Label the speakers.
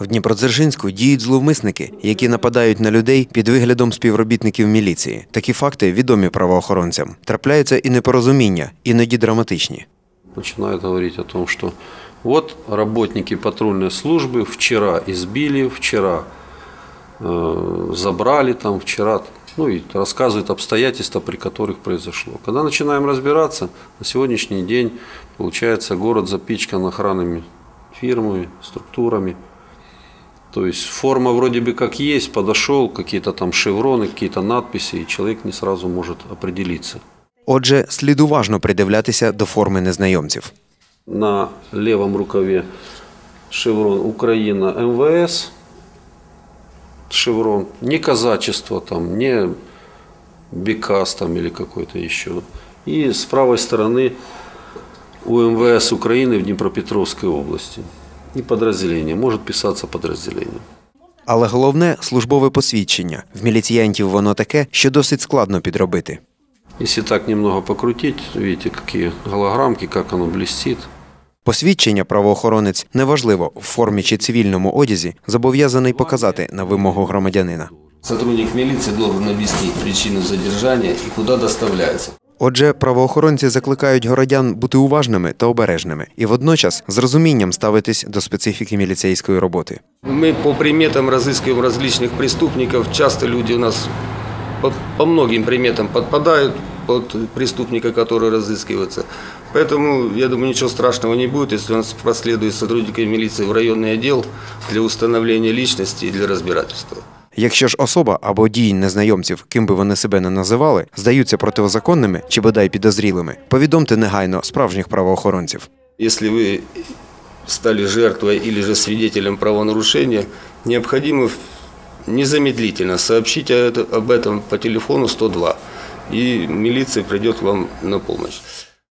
Speaker 1: В Дніпродзержинську діють зловмисники, які нападають на людей під виглядом співробітників міліції. Такі факти відомі правоохоронцям. Трапляються і непорозуміння, іноді драматичні.
Speaker 2: начинают говорить о том, что вот работники патрульной службы вчера избили, вчера э, забрали там, вчера, ну и рассказывают обстоятельства, при которых произошло. Когда начинаем разбираться, на сегодняшний день, получается, город запичкан охранными фирмами, структурами. То есть форма вроде бы как есть, подошел, какие-то там шевроны, какие-то надписи, и человек не сразу может определиться.
Speaker 1: Отже, слід уважно придивлятися до форми незнайомців.
Speaker 2: на левом рукаве шеврон Украина МВС, шеврон, не казачество там, не Бекас там или какой-то еще. И с правой стороны у МВС Украины в Днепропетровской области. И подразделение, может писаться подразделение.
Speaker 1: Але головне службове посвідчення. В міліціянтів воно таке, що досить складно підробити.
Speaker 2: Если так немного покрутить, видите, какие голограммки, как оно блестит.
Speaker 1: Посвідчення правоохоронець неважливо в формі чи цивільному одязі зобов'язаний показати на вимогу громадянина.
Speaker 3: Сотрудник милиции должен объяснить причину задержания и куда доставляется.
Speaker 1: Отже, правоохоронці закликають городян бути уважними та обережними і водночас з розумінням ставитись до специфіки міліцейської роботи.
Speaker 3: Мы по приметам разыскиваем различных преступников. Часто люди у нас по, по многим приметам подпадают под преступника, который разыскивается. Поэтому, я думаю, ничего страшного не будет, если он проследует с сотрудниками милиции в районный отдел для установления личности и для разбирательства.
Speaker 1: Якщо ж особа або дії незнайомців, ким би вони себе не називали, здаються протизаконними чи бодай підозрілими, повідомте негайно справжніх правоохоронців.
Speaker 3: Если вы стали жертвой или же свидетелем правонарушения, необходимо незамедлительно сообщить о это- об этом по телефону 102, и милиция придет к вам на помощь.